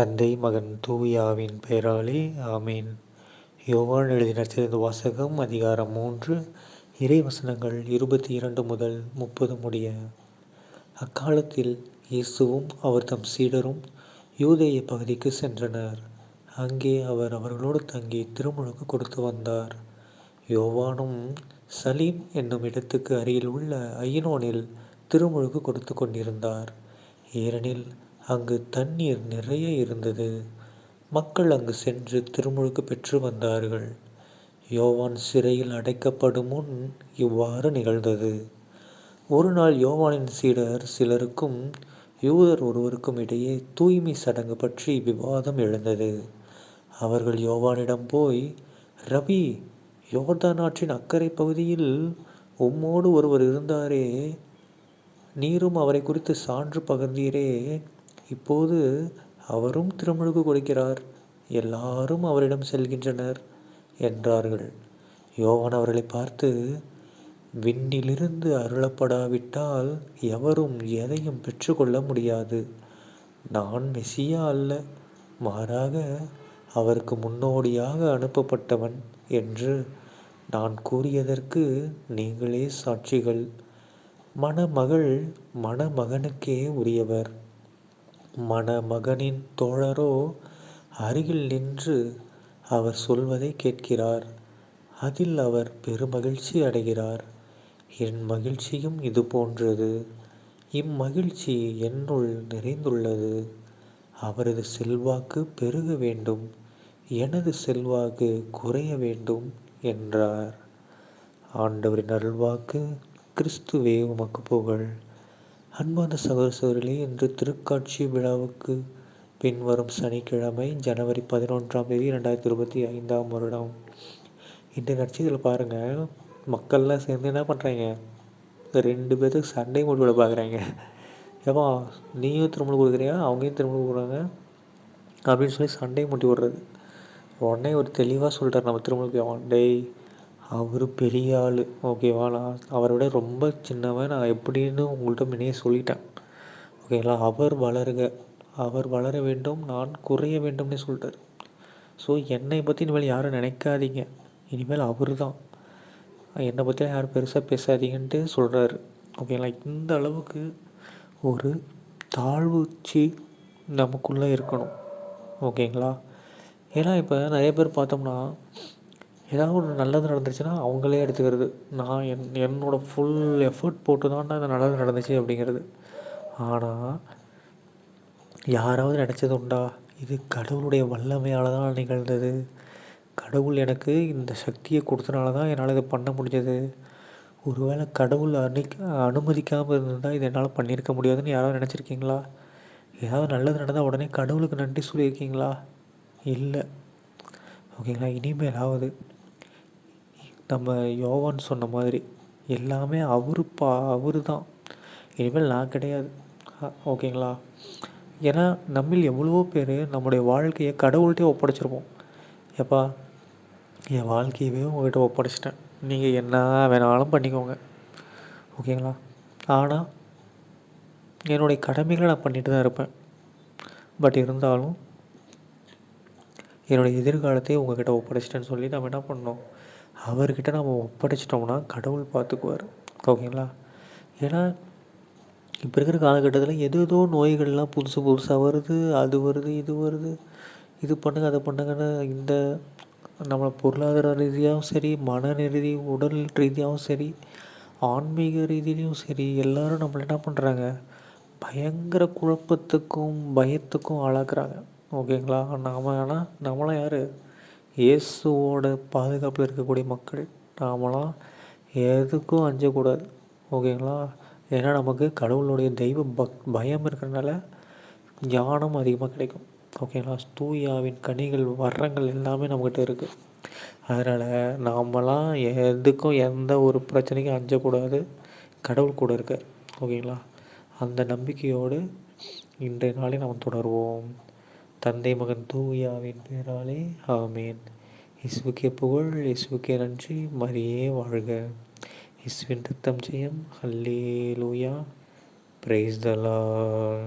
தந்தை மகன் தூயாவின் பெயராலே ஆமேன். யோவான் எழுதின சிறந்த வாசகம் அதிகாரம் மூன்று இறைவசனங்கள் இருபத்தி இரண்டு முதல் முப்பது முடிய. அக்காலத்தில் இயேசுவும் அவர் தம் சீடரும் யூதேய பகுதிக்கு சென்றனர். அங்கே அவர் அவர்களோடு தங்கி திருமுழுக்கு கொடுத்து வந்தார். யோவானும் சலீம் என்னும் இடத்துக்கு அருகில் உள்ள ஐயனோனில் திருமுழுக்கு கொடுத்து கொண்டிருந்தார். ஏனெனில் அங்கு தண்ணீர் நிறைய இருந்தது. மக்கள் அங்கு சென்று திருமுழுக்கு பெற்று வந்தார்கள். யோவான் சிறையில் அடைக்கப்படும் முன் இவ்வாறு நிகழ்ந்தது. ஒரு நாள் யோவானின் சீடர் சிலருக்கும் யூதர் ஒருவருக்கும் இடையே தூய்மை சடங்கு பற்றி விவாதம் எழுந்தது. அவர்கள் யோவானிடம் போய் ரவி யோர்தான் ஆற்றின் அக்கறை பகுதியில் உம்மோடு ஒருவர் இருந்தாரே நீரும் அவரை குறித்து சான்று பகிர்ந்தீரே இப்போது அவரும் திருமுழுக்கு கொடுக்கிறார். எல்லாரும் அவரிடம் செல்கின்றனர் என்றார்கள். யோவான் அவர்களை பார்த்து விண்ணிலிருந்து அருளப்படாவிட்டால் எவரும் எதையும் பெற்றுக்கொள்ள முடியாது. நான் மெசியா அல்ல மாறாக அவருக்கு முன்னோடியாக அனுப்பப்பட்டவன் என்று நான் கூறியதற்கு நீங்களே சாட்சிகள். மணமகள் மணமகனுக்கே உரியவர். மணமகனின் தோழரோ அருகில் நின்று அவர் சொல்வதை கேட்கிறார். அதில் அவர் பெருமகிழ்ச்சி அடைகிறார். என் மகிழ்ச்சியும் இது போன்றது. இம்மகிழ்ச்சி என்னுள் நிறைந்துள்ளது. அவரது செல்வாக்கு பெருக வேண்டும். எனது செல்வாக்கு குறைய வேண்டும் என்றார். ஆண்டவரின் அருள்வாக்கு கிறிஸ்துவே உமக்கு புகழ். அன்பான சகோதரிகளே இன்று திருக்காட்சி விழாவுக்கு பின்வரும் சனிக்கிழமை ஜனவரி பதினொன்றாம் தேதி ரெண்டாயிரத்தி இருபத்தி ஐந்தாம் வருடம். இந்த நட்சத்திரத்தில் பாருங்கள் மக்கள்லாம் சேர்ந்து என்ன பண்ணுறாங்க ரெண்டு பேர்த்துக்கு சண்டை முடிவிட பார்க்குறாங்க ஏப்பா நீயும் திருமணம் கொடுக்குறியா? அவங்களையும் திருமணம் கொடுக்குறாங்க? அப்படின்னு சொல்லி சண்டை மூட்டி விடுறது. உடனே ஒரு தெளிவாக சொல்லிட்டார் நம்ம திருமணம் டேய் அவர் பெரிய ஆள் ஓகேவா? நான் அவரை விட ரொம்ப சின்னவன். நான் எப்படின்னு உங்கள்கிட்ட முன்னையே சொல்லிட்டேன். ஓகேங்களா? அவர் வளருக. அவர் வளர வேண்டும். நான் குறைய வேண்டும்னே சொல்லிட்டார். ஸோ என்னை பற்றி இனிமேல் யாரும் நினைக்காதீங்க. இனிமேல் அவர் தான் என்னை பற்றிலாம் யாரும் பெருசாக பேசாதீங்கன்ட்டு சொல்கிறாரு ஓகேங்களா? இந்த அளவுக்கு ஒரு தாழ்வுச்சி நமக்குள்ளே இருக்கணும். ஓகேங்களா? ஏன்னா இப்போ நிறைய பேர் பார்த்தோம்னா ஏதாவது ஒன்று நல்லது நடந்துச்சுன்னா அவங்களே எடுத்துக்கிறது. நான் என் என்னோடய ஃபுல் எஃபர்ட் போட்டு தான்டா இந்த நல்லது நடந்துச்சு அப்படிங்கிறது. ஆனால் யாராவது நினச்சது உண்டா? இது கடவுளுடைய வல்லமையால் தான் நிகழ்ந்தது. கடவுள் எனக்கு இந்த சக்தியை கொடுத்தனால தான் என்னால் இதை பண்ண முடிஞ்சது. ஒருவேளை கடவுள் அன்னைக்கு அனுமதிக்காமல் இருந்தால் இதை என்னால் பண்ணியிருக்க முடியாதுன்னு யாராவது நினச்சிருக்கீங்களா? ஏதாவது நல்லது நடந்தால் உடனே கடவுளுக்கு நன்றி சொல்லியிருக்கீங்களா? இல்லை. ஓகேங்களா? இனிமேலாவது நம்ம யோவான் சொன்ன மாதிரி எல்லாமே அவரு பா அவர் தான் இனிமேல் நான் கிடையாது. ஓகேங்களா? ஏன்னா நம்மில் எவ்வளவோ பேர் நம்முடைய வாழ்க்கையை கடவுள்கிட்டே ஒப்படைச்சிருப்போம். எப்பா என் வாழ்க்கையவே உங்கள்கிட்ட ஒப்படைச்சிட்டேன். நீங்கள் என்ன வேணாலும் பண்ணிக்கோங்க. ஓகேங்களா? ஆனால் என்னுடைய கடமைகளை நான் பண்ணிட்டு தான் இருப்பேன். பட் இருந்தாலும் என்னுடைய எதிர்காலத்தை உங்ககிட்ட ஒப்படைச்சிட்டேன்னு சொல்லி நம்ம என்ன பண்ணோம் அவர்கிட்ட நம்ம ஒப்படைச்சிட்டோம்னா கடவுள் பார்த்துக்குவார். ஓகேங்களா? ஏன்னா இப்போ இருக்கிற காலகட்டத்தில் எது ஏதோ நோய்கள்லாம் புதுசு புதுசாக வருது அது வருது இது வருது. இது பண்ணுங்க அதை பண்ணுங்கன்னு இந்த நம்ம பொருளாதார ரீதியாகவும் சரி மன ரீதி உடல் ரீதியாகவும் சரி ஆன்மீக ரீதியிலையும் சரி எல்லோரும் நம்மளை என்ன பண்ணுறாங்க பயங்கர குழப்பத்துக்கும் பயத்துக்கும் ஆளாக்குறாங்க. ஓகேங்களா? நாம் ஆனால் நம்மளாம் யார்? இயேசுவோட பாதுகாப்பில் இருக்கக்கூடிய மக்கள் நாமெல்லாம் எதுக்கும் அஞ்சக்கூடாது. ஓகேங்களா? ஏன்னா நமக்கு கடவுளுடைய தெய்வ பக் பயம் இருக்கிறனால ஞானம் அதிகமாக கிடைக்கும். ஓகேங்களா? தூயாவின் கனிகள் வர்றங்கள் எல்லாமே நம்மக்கிட்ட இருக்குது அதனால் நாமெல்லாம் எதுக்கும் எந்த ஒரு பிரச்சனைக்கும் அஞ்சக்கூடாது. கடவுள் கூட இருக்க ஓகேங்களா? அந்த நம்பிக்கையோடு இன்றைய நாளை நாம் தொடர்வோம். தந்தை மகன் தூயாவின் பேராலே ஆமேன். இசுவுக்கே புகழ் இசுவுக்கே நன்றி மரியே வாழ்க. இசுவின் ரத்தம் ஜெயம். ஹல்லே லூயா பிரைஸ் தலா